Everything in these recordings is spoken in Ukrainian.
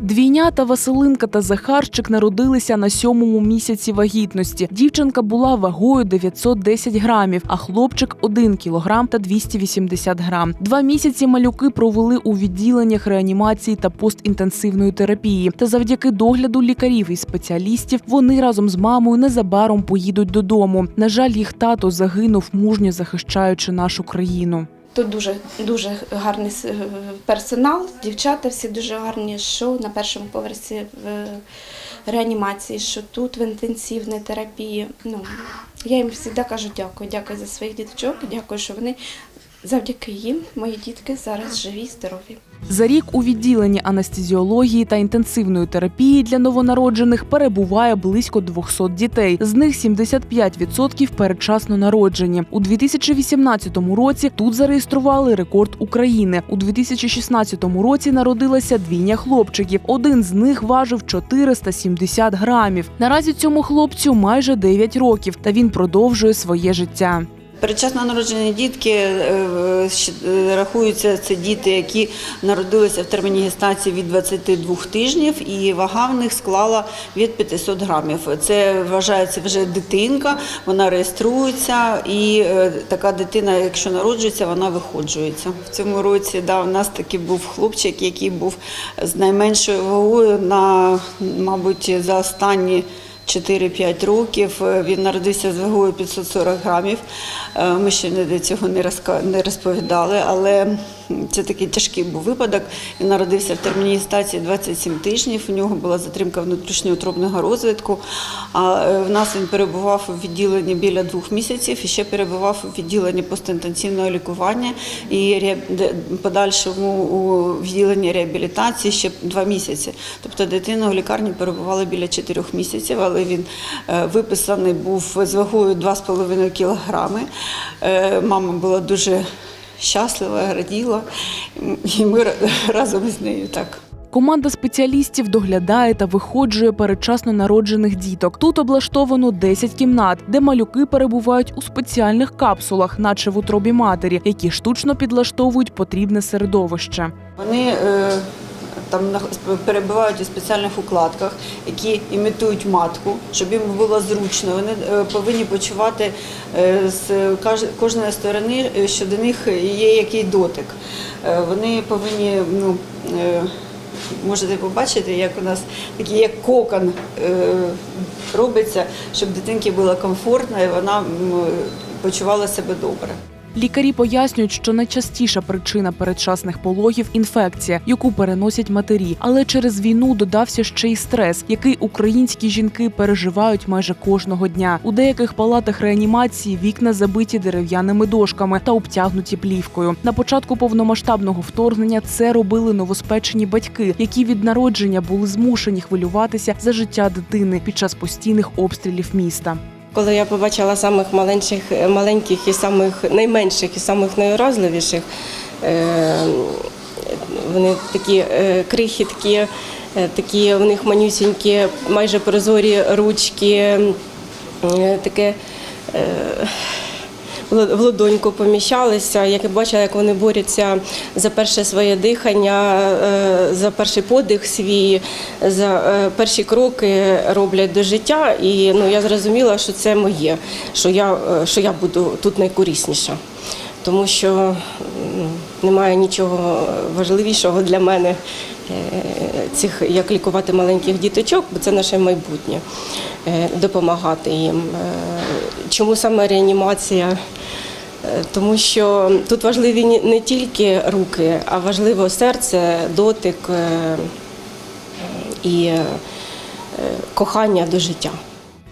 Двійнята Василинка та Захарчик народилися на сьомому місяці вагітності. Дівчинка була вагою 910 грамів, а хлопчик 1 кілограм та 280 грам. Два місяці малюки провели у відділеннях реанімації та постінтенсивної терапії. Та завдяки догляду лікарів і спеціалістів вони разом з мамою незабаром поїдуть додому. На жаль, їх тато загинув мужньо захищаючи нашу країну. Тут дуже дуже гарний е, персонал, дівчата всі дуже гарні, що на першому поверсі в реанімації, що тут в інтенсивній терапії. Ну, я їм завжди кажу дякую, дякую за своїх діточок, дякую, що вони завдяки їм, мої дітки, зараз живі, здорові. За рік у відділенні анестезіології та інтенсивної терапії для новонароджених перебуває близько 200 дітей. З них 75% передчасно народжені. У 2018 році тут зареєстрували рекорд України. У 2016 році народилася двійня хлопчиків. Один з них важив 470 грамів. Наразі цьому хлопцю майже 9 років, та він продовжує своє життя. Передчасно народжені дітки е, е, рахуються це діти, які народилися в терміні гестації від 22 тижнів, і вага в них склала від 500 грамів. Це вважається вже дитинка, вона реєструється, і е, така дитина, якщо народжується, вона виходжується. В цьому році да, у нас таки був хлопчик, який був з найменшою вагою на, мабуть, за останні. 4-5 років. Е, Він народився з вагою 540 грамів. Е, Ми ще не до цього не розповідали, але це такий тяжкий був випадок. Він народився в терміні стації 27 тижнів. У нього була затримка внутрішньоутробного розвитку. А е, в нас він перебував у відділенні біля двох місяців і ще перебував у відділенні постінтенсивного лікування і подальшому у відділенні реабілітації ще два місяці. Тобто дитина у лікарні перебувала біля чотирьох місяців, але він е, виписаний був з вагою 2,5 кілограми. Е, Мама була дуже щаслива, раділа, і ми разом з нею так. Команда спеціалістів доглядає та виходжує передчасно народжених діток. Тут облаштовано 10 кімнат, де малюки перебувають у спеціальних капсулах, наче в утробі матері, які штучно підлаштовують потрібне середовище. Вони е, там перебувають у спеціальних укладках, які імітують матку, щоб їм було зручно. Вони е, повинні почувати е, з кожної сторони, е, що до них є який дотик. Вони повинні, ну, можете побачити, як у нас такий як кокон робиться, щоб дитинці було комфортно і вона почувала себе добре. Лікарі пояснюють, що найчастіша причина передчасних пологів інфекція, яку переносять матері. Але через війну додався ще й стрес, який українські жінки переживають майже кожного дня. У деяких палатах реанімації вікна забиті дерев'яними дошками та обтягнуті плівкою. На початку повномасштабного вторгнення це робили новоспечені батьки, які від народження були змушені хвилюватися за життя дитини під час постійних обстрілів міста. Коли я побачила самих маленьких, маленьких і самих найменших і самих найуразливіших, е, вони такі крихітки, е, такі в них манюсінькі, майже прозорі ручки, е, таке. В ло- ладоньку поміщалися. Як я бачила, як вони борються за перше своє дихання, е, за перший подих свій, за е, перші кроки роблять до життя. І ну, я зрозуміла, що це моє, що я, е, що я буду тут найкорисніша. Тому що немає нічого важливішого для мене цих як лікувати маленьких діточок, бо це наше майбутнє допомагати їм. Чому саме реанімація? Е, Тому що тут важливі не тільки руки, а важливо серце, дотик е, і е, кохання до життя.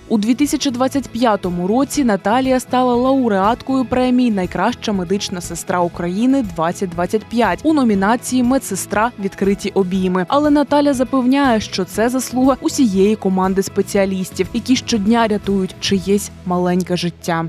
У 2025 році Наталія стала лауреаткою премії Найкраща медична сестра України 2025 у номінації Медсестра відкриті обійми. Але Наталя запевняє, що це заслуга усієї команди спеціалістів, які щодня рятують чиєсь маленьке життя.